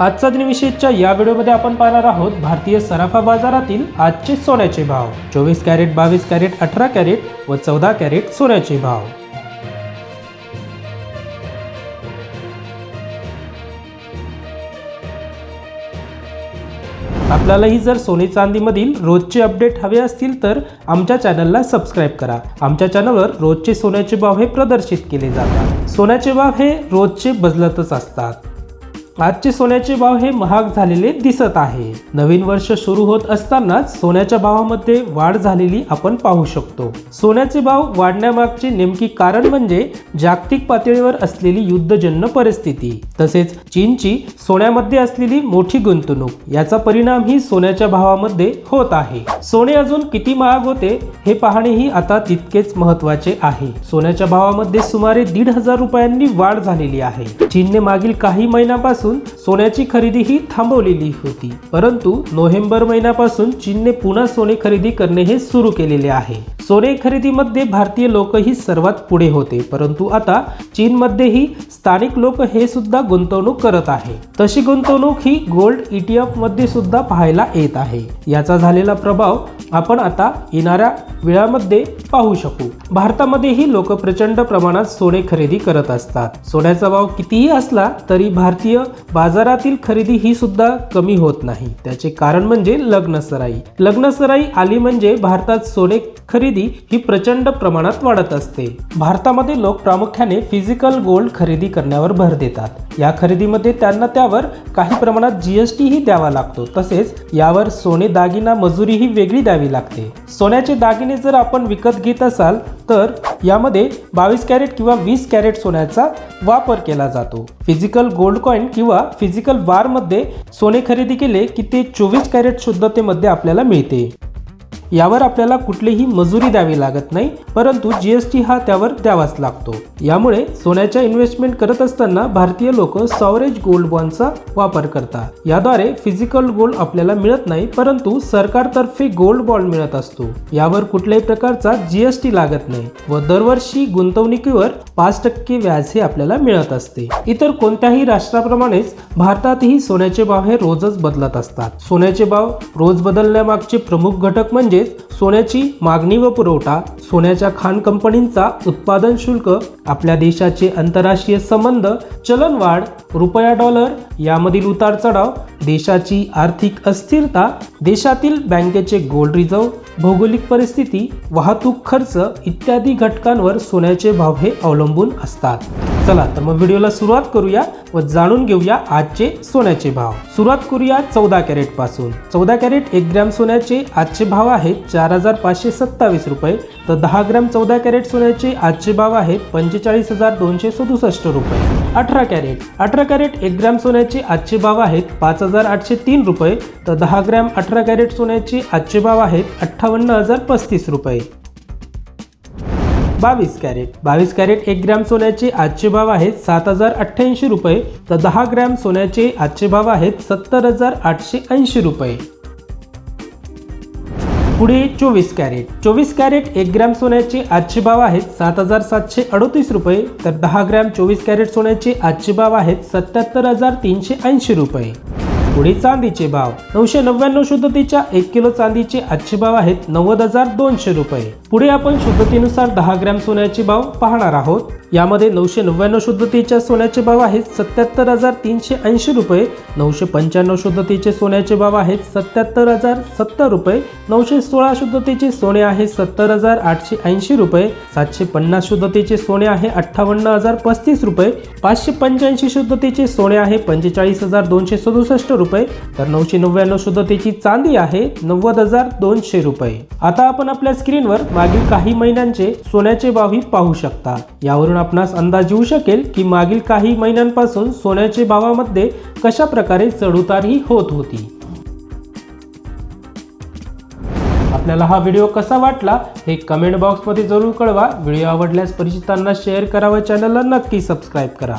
आजचा दिनविशेषच्या या व्हिडिओमध्ये आपण पाहणार आहोत भारतीय सराफा बाजारातील आजचे सोन्याचे भाव. चोवीस कॅरेट बावीस कॅरेट अठरा कॅरेट व चौदा कॅरेट सोन्याचे भाव. आपल्यालाही जर सोने चांदीमधील रोजचे अपडेट हवे असतील तर आमच्या चॅनलला सबस्क्राईब करा. आमच्या चॅनलवर रोजचे सोन्याचे भाव हे प्रदर्शित केले जातात. सोन्याचे भाव हे रोजचे बदलतच असतात. आजचे सोन्याचे भाव हे महाग झालेले दिसत आहे. नवीन वर्ष सुरू होत असतानाच सोन्याच्या भावामध्ये वाढ झालेली आपण पाहू शकतो. सोन्याचे भाव वाढण्यामागचे नेमकी कारण म्हणजे जागतिक पातळीवर असलेली युद्धजन्य परिस्थिती. तसेच चीनची सोन्यामध्ये असलेली मोठी गुंतवणूक याचा परिणाम ही सोन्याच्या भावामध्ये होत आहे. सोने अजून किती महाग होते हे पाहणेही आता तितकेच महत्त्वाचे आहे. सोन्याच्या भावामध्ये सुमारे दीड हजार रुपयांनी वाढ झालेली आहे. चीनने मागील काही महिन्यापासून सोन्याची खरेदी ही थांबवलेली होती. परंतु नोव्हेंबर महिन्यापासून चीनने पुन्हा सोने खरेदी करणे हे सुरू केलेले आहे. सोने खरेदीमध्ये भारतीय लोकही सर्वात पुढे होते परंतु आता चीनमध्येही स्थानिक लोक हे सुद्धा गुंतवणूक करत आहे. तशी गुंतवणूक ही गोल्ड ईटीएफमध्ये सुद्धा पाहायला येत आहे. याचा झालेला प्रभाव आपण आता येणाऱ्या वेळामध्ये पाहू शकू. भारतामध्येही लोक प्रचंड प्रमाणात सोने खरेदी करत असतात. सोन्याचा भाव कितीही असला तरी भारतीय बाजारातील खरेदी ही सुद्धा कमी होत नाही. त्याचे कारण म्हणजे लग्नसराई. लग्नसराई आली म्हणजे भारतात सोने खरेदी ही प्रचंड प्रमाणात वाढत असते. भारतामध्ये लोक प्रामुख्याने फिजिकल गोल्ड खरेदी करण्यावर भर देतात. या खरेदीमध्ये त्यांना त्यावर काही प्रमाणात जीएसटीही द्यावा लागतो. तसेच यावर सोने दागिना मजुरी ही वेगळी द्यावी लागते. सोन्याचे दागिने जर आपण विकत घेत असाल तर यामध्ये बावीस कॅरेट किंवा वीस कॅरेट सोन्याचा वापर केला जातो. फिजिकल गोल्ड कॉईन किंवा फिजिकल वारमध्ये सोने खरेदी केले की ते चोवीस कॅरेट शुद्धतेमध्ये आपल्याला मिळते. यावर आपल्याला कुठलीही मजुरी द्यावी लागत नाही परंतु जीएसटी हा त्यावर द्यावाच लागतो. यामुळे सोन्याच्या इन्व्हेस्टमेंट करत असताना भारतीय लोक सॉवरेज गोल्ड बॉन्डचा वापर करतात. याद्वारे फिजिकल गोल्ड आपल्याला मिळत नाही परंतु सरकारतर्फे गोल्ड बॉन्ड मिळत असतो. यावर कुठल्याही प्रकारचा जीएसटी लागत नाही व दरवर्षी गुंतवणुकीवर पाच टक्के व्याज हे आपल्याला मिळत असते. इतर कोणत्याही राष्ट्राप्रमाणेच भारतातही सोन्याचे भाव हे रोजच बदलत असतात. सोन्याचे भाव रोज बदलण्यामागचे प्रमुख घटक म्हणजे if सोन्याची मागणी व पुरवठा सोन्याच्या खाण कंपनींचा उत्पादन शुल्क आपल्या देशाचे आंतरराष्ट्रीय संबंध चलनवाढ रुपया डॉलर यामधील उतार चढाव देशाची आर्थिक अस्थिरता देशातील बँकेचे गोल्ड रिझर्व भौगोलिक परिस्थिती वाहतूक खर्च इत्यादी घटकांवर सोन्याचे भाव हे अवलंबून असतात. चला तर मग व्हिडिओला सुरुवात करूया व जाणून घेऊया आजचे सोन्याचे भाव. सुरुवात करूया चौदा कॅरेटपासून चौदा कॅरेट एक ग्रॅम सोन्याचे आजचे भाव आहेत चार हजार पाचशे सत्तावीस रुपये तर दहा ग्रॅम चौदा कॅरेट सोन्याचे आजचे भाव आहेत पंचेचाळीस हजार दोनशे सदुसष्ट रुपये. अठरा कॅरेट अठरा कॅरेट एक ग्रॅम सोन्याचे आजचे भाव आहेत पाच हजार आठशे तीन रुपये तर दहा ग्रॅम अठरा कॅरेट सोन्याचे आजचे भाव आहेत अठ्ठावन्न हजार पस्तीस रुपये. बावीस कॅरेट बावीस कॅरेट एक ग्रॅम सोन्याचे आजचे भाव आहेत सात हजार अठ्ठ्याऐंशी रुपये तर दहा ग्रॅम सोन्याचे आजचे भाव आहेत सत्तर हजार आठशे ऐंशी रुपये. पुढे चोवीस कॅरेट. चोवीस कॅरेट एक ग्रॅम सोन्याचे आजचे भाव आहेत सात हजार सातशे अडतीस रुपये. तर दहा ग्रॅम चोवीस कॅरेट सोन्याचे आजचे भाव आहेत सत्याहत्तर हजार तीनशे ऐंशी रुपये. पुढे चांदीचे भाव. नऊशे नव्याण्णव शुद्धतेच्या एक किलो चांदीचे आजचे भाव आहेत नव्वद हजार दोनशे रुपये. पुढे आपण शुद्धतेनुसार दहा ग्रॅम सोन्याचे भाव पाहणार आहोत. यामध्ये नऊशे नव्याण्णव शुद्धतेच्या सोन्याचे भाव आहेत सत्याहत्तर हजार तीनशे ऐंशी रुपये. नऊशे पंच्याण्णव शुद्धतेचे सोन्याचे भाव आहेत सत्याहत्तर हजार सत्तर रुपये. नऊशे सोळा शुद्धतेचे सोने आहे सत्तर हजार आठशे ऐंशी रुपये. सातशे पन्नास शुद्धतेचे सोने आहे अठ्ठावन्न हजार पस्तीस रुपये. पाचशे पंच्याऐंशी शुद्धतेचे सोने आहे पंचेचाळीस हजार दोनशे सदुसष्ट रुपये. तर नऊशे नव्याण्णव शुद्धतेची चांदी आहे नव्वद हजार दोनशे रुपये. आता आपण आपल्या स्क्रीनवर मागील काही महिन्यांचे सोन्याचे भावही पाहू शकता. यावरून आपणास अंदाज येऊ शकेल की मागील काही महिन्यांपासून सोन्याचे भावामध्ये कशा प्रकारे चढउतार ही होत होती. आपल्याला हा व्हिडिओ कसा वाटला हे कमेंट बॉक्समध्ये जरूर कळवा. व्हिडिओ आवडल्यास परिचितांना शेअर करा व चॅनलला नक्की सबस्क्राईब करा.